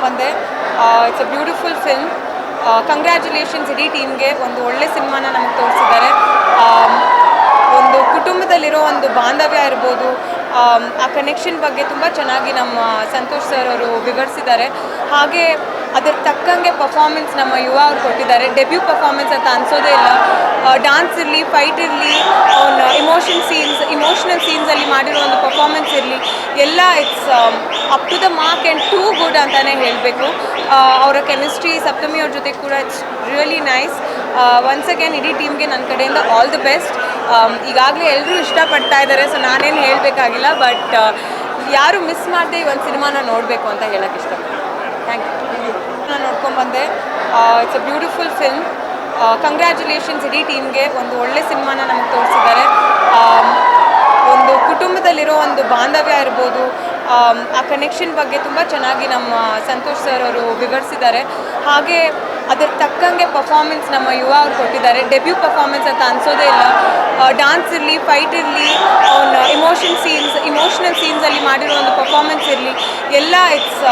ನೋಡ್ಕೊಂಬಂದೆ it's a beautiful film congratulations ಇಡೀ ಟೀಮ್ಗೆ ಒಂದು ಒಳ್ಳೆ ಸಿನಿಮಾನ ನಮಗೆ ತೋರಿಸಿದ್ದಾರೆ. ಒಂದು ಕುಟುಂಬದಲ್ಲಿರೋ ಒಂದು ಬಾಂಧವ್ಯ ಇರ್ಬೋದು. ಆ ಕನೆಕ್ಷನ್ ಬಗ್ಗೆ ತುಂಬ ಚೆನ್ನಾಗಿ ನಮ್ಮ ಸಂತೋಷ್ ಸರ್ ಅವರು ವಿವರಿಸಿದ್ದಾರೆ. ಹಾಗೆ ಅದರ ತಕ್ಕಂಗೆ ಪರ್ಫಾರ್ಮೆನ್ಸ್ ನಮ್ಮ ಯುವ ಅವ್ರು ಕೊಟ್ಟಿದ್ದಾರೆ. ಡೆಬ್ಯೂ ಪರ್ಫಾರ್ಮೆನ್ಸ್ ಅಂತ ಅನ್ಸೋದೇ ಇಲ್ಲ. ಡಾನ್ಸ್ ಇರಲಿ ಫೈಟ್ ಇರಲಿ ಅವನ ಇಮೋಷನ್ ಸೀನ್ಸ್ ಇಮೋಷ್ನಲ್ ಸೀನ್ಸಲ್ಲಿ ಮಾಡಿರೋ ಒಂದು ಪರ್ಫಾರ್ಮೆನ್ಸ್ ಇರಲಿ, ಎಲ್ಲ it's up to the mark and too good ಅಂತಲೇ ಹೇಳಬೇಕು. ಅವರ ಕೆಮಿಸ್ಟ್ರಿ ಸಪ್ತಮಿ ಅವ್ರ ಜೊತೆ ಕೂಡ it's really nice once again ಇಡೀ ಟೀಮ್ಗೆ ನನ್ನ ಕಡೆಯಿಂದ ಆಲ್ ದ ಬೆಸ್ಟ್ ಈಗಾಗಲೇ ಎಲ್ಲರೂ ಇಷ್ಟಪಡ್ತಾ ಇದ್ದಾರೆ ಸೊ ನಾನೇನು ಹೇಳಬೇಕಾಗಿಲ್ಲ ಬಟ್ ಯಾರು ಮಿಸ್ ಮಾಡದೆ ಈ ಒಂದು ಸಿನಿಮಾನ ನೋಡಬೇಕು ಅಂತ ಹೇಳೋಕ್ಕೆ ಇಷ್ಟಪಡ್ತೀನಿ. ಥ್ಯಾಂಕ್ ಯು ನಾನು ನೋಡ್ಕೊಂಬಂದೆ it's a beautiful film congratulations ಇಡೀ ಟೀಮ್ಗೆ ಒಂದು ಒಳ್ಳೆ ಸಿನಿಮಾನ ನಮಗೆ ತೋರಿಸಿ ಕುಟುಂಬದಲ್ಲಿರೋ ಒಂದು ಬಾಂಧವ್ಯ ಇರ್ಬೋದು ಆ ಕನೆಕ್ಷನ್ ಬಗ್ಗೆ ತುಂಬ ಚೆನ್ನಾಗಿ ನಮ್ಮ ಸಂತೋಷ್ ಸರ್ ಅವರು ವಿವರಿಸಿದ್ದಾರೆ. ಹಾಗೆ ಅದರ ತಕ್ಕಂಗೆ ಪರ್ಫಾರ್ಮೆನ್ಸ್ ನಮ್ಮ ಯುವ ಅವ್ರು ಕೊಟ್ಟಿದ್ದಾರೆ. ಡೆಬ್ಯೂ ಪರ್ಫಾರ್ಮೆನ್ಸ್ ಅಂತ ಅನ್ಸೋದೇ ಇಲ್ಲ. ಡಾನ್ಸ್ ಇರಲಿ ಫೈಟ್ ಇರಲಿ, ಅವನ ಇಮೋಷನ್ ಸೀನ್ಸ್ ಇಮೋಷನಲ್ ಸೀನ್ಸಲ್ಲಿ ಮಾಡಿರೋ ಒಂದು ಪರ್ಫಾರ್ಮೆನ್ಸ್ ಇರಲಿ, ಎಲ್ಲ it's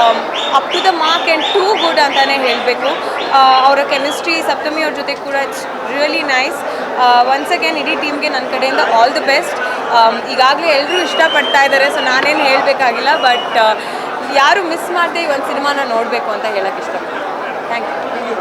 up to the mark and too good ಅಂತಲೇ ಹೇಳಬೇಕು. ಅವರ ಕೆಮಿಸ್ಟ್ರಿ ಸಪ್ತಮಿ ಅವ್ರ ಜೊತೆ ಕೂಡ it's really nice once again ಇಡೀ ಟೀಮ್ಗೆ ನನ್ನ ಕಡೆಯಿಂದ ಆಲ್ ದಿ ಬೆಸ್ಟ್ ಈಗಾಗಲೇ ಎಲ್ಲರೂ ಇಷ್ಟಪಡ್ತಾ ಇದ್ದಾರೆ ಸೊ ನಾನೇನು ಹೇಳಬೇಕಾಗಿಲ್ಲ ಬಟ್ ಯಾರು ಮಿಸ್ ಮಾಡದೆ ಈ ಒಂದು ಸಿನಿಮಾನ ನೋಡಬೇಕು ಅಂತ ಹೇಳೋಕ್ಕೆ ಇಷ್ಟಪಡ್ತೀನಿ. Thank you